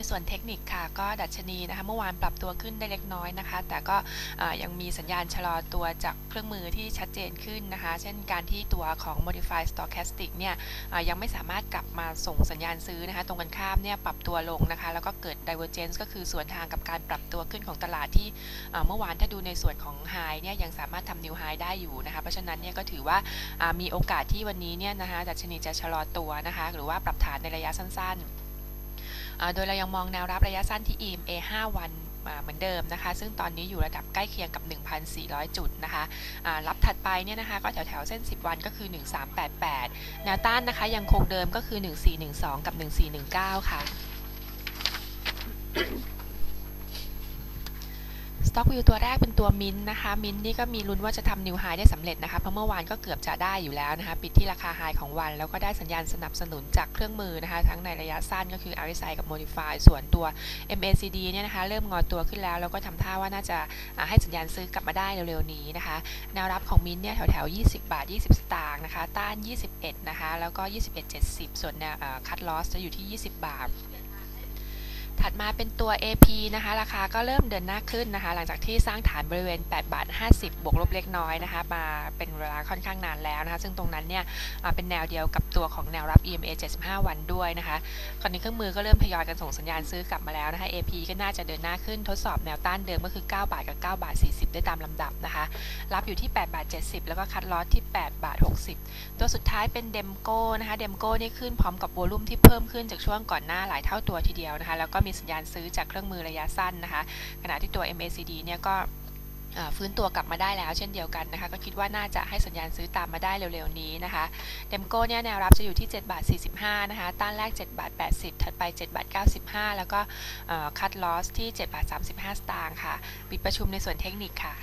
ในส่วนเทคนิคค่ะก็ดัชนีนะคะเมื่อวานปรับตัวขึ้นได้เล็กน้อยนะคะ แต่ก็ยังมีสัญญาณชะลอตัวจากเครื่องมือที่ชัดเจนขึ้นนะคะ เช่นการที่ตัวของ modified stochastic เนี่ยยังไม่สามารถกลับมาส่งสัญญาณซื้อนะคะ ตรงกันข้ามเนี่ยปรับตัวลงนะคะ แล้วก็เกิด divergence ก็คือส่วนทางกับการปรับตัวขึ้นของตลาดที่เมื่อวานถ้าดูในส่วนของ high เนี่ยยังสามารถทำ new high ได้อยู่นะคะ เพราะฉะนั้นเนี่ยก็ถือว่ามีโอกาสที่วันนี้เนี่ยนะคะดัชนีจะชะลอตัวนะคะ หรือว่าปรับฐานในระยะสั้นๆ โดยเรายังมองแนวรับระยะสั้นที่ EMA 5 วันเหมือนเดิมนะคะ ซึ่งตอนนี้อยู่ระดับใกล้เคียงกับ 1,400 จุดนะคะรับถัดไปเนี่ยนะคะก็แถวแถวเส้น 10 วันก็คือ 1388 แนวต้านนะคะยังคงเดิมก็คือ 1412 กับ 1419 ค่ะ Stock View ตัวแรกเป็นตัวมินนะคะมินนี่ก็มีลุ้นว่าจะทำนิวไฮได้สำเร็จนะคะเพราะเมื่อวานก็เกือบจะได้อยู่แล้วนะคะปิดที่ราคาไฮของวัน แล้วก็ได้สัญญาณสนับสนุนจากเครื่องมือนะคะทั้งในระยะสั้นก็คือ RSI กับ Modify ส่วนตัว MACD เนี่ยนะคะเริ่มงอตัวขึ้นแล้ว แล้วก็ทำท่าว่าน่าจะให้สัญญาณซื้อกลับมาได้เร็วๆนี้นะคะแนวรับของมินเนี่ยแถวๆ 20 บาท 20 สตางค์นะคะต้าน 21 นะคะแล้วก็ 21.70 ส่วนแนวคัดลอสจะอยู่ที่ 20 บาท ถัดมาเป็นตัว AP นะคะราคาก็เริ่มเดินหน้าขึ้นนะคะ หลังจากที่สร้างฐานบริเวณ8บาท50 บวกลบเล็กน้อยนะคะมาเป็นเวลาค่อนข้างนานแล้วนะคะซึ่งตรงนั้นเนี่ยเป็นแนวเดียวกับตัวของแนวรับ EMA 75 วันด้วยนะคะคราวนี้เครื่องมือก็เริ่มทยอยกันส่งสัญญาณซื้อกลับมาแล้วนะคะ AP ก็น่าจะเดินหน้าขึ้นทดสอบแนวต้านเดิมก็คือ 9 บาทกับ 9 บาท 40 ได้ตามลำดับนะคะ รับอยู่ที่ 8 บาท 70 แล้วก็คัดลอสที่ 8 บาท 60 ตัวสุดท้ายเป็นเดมโก้นะคะเดมโก้นี่ขึ้นพร้อมกับโวลุ่มที่เพิ่มขึ้นจากช่วงก่อนหน้าหลายเท่าตัวทีเดียวนะคะแล้วก็มีสัญญาณซื้อจากเครื่องมือระยะสั้นนะคะ ขณะที่ตัว MACD เนี่ยก็ฟื้นตัวกลับมาได้แล้วเช่นเดียวกันนะคะ ก็คิดว่าน่าจะให้สัญญาณซื้อตามมาได้เร็วๆนี้นะคะเดมโก้เนี่ยแนวรับจะอยู่ที่7บาท45นะคะต้านแรก7บาท80 ถัดไป7บาท95 แล้วก็คัดลอสที่7บาท35 สตางค์ค่ะ ปิดประชุมในส่วนเทคนิคค่ะ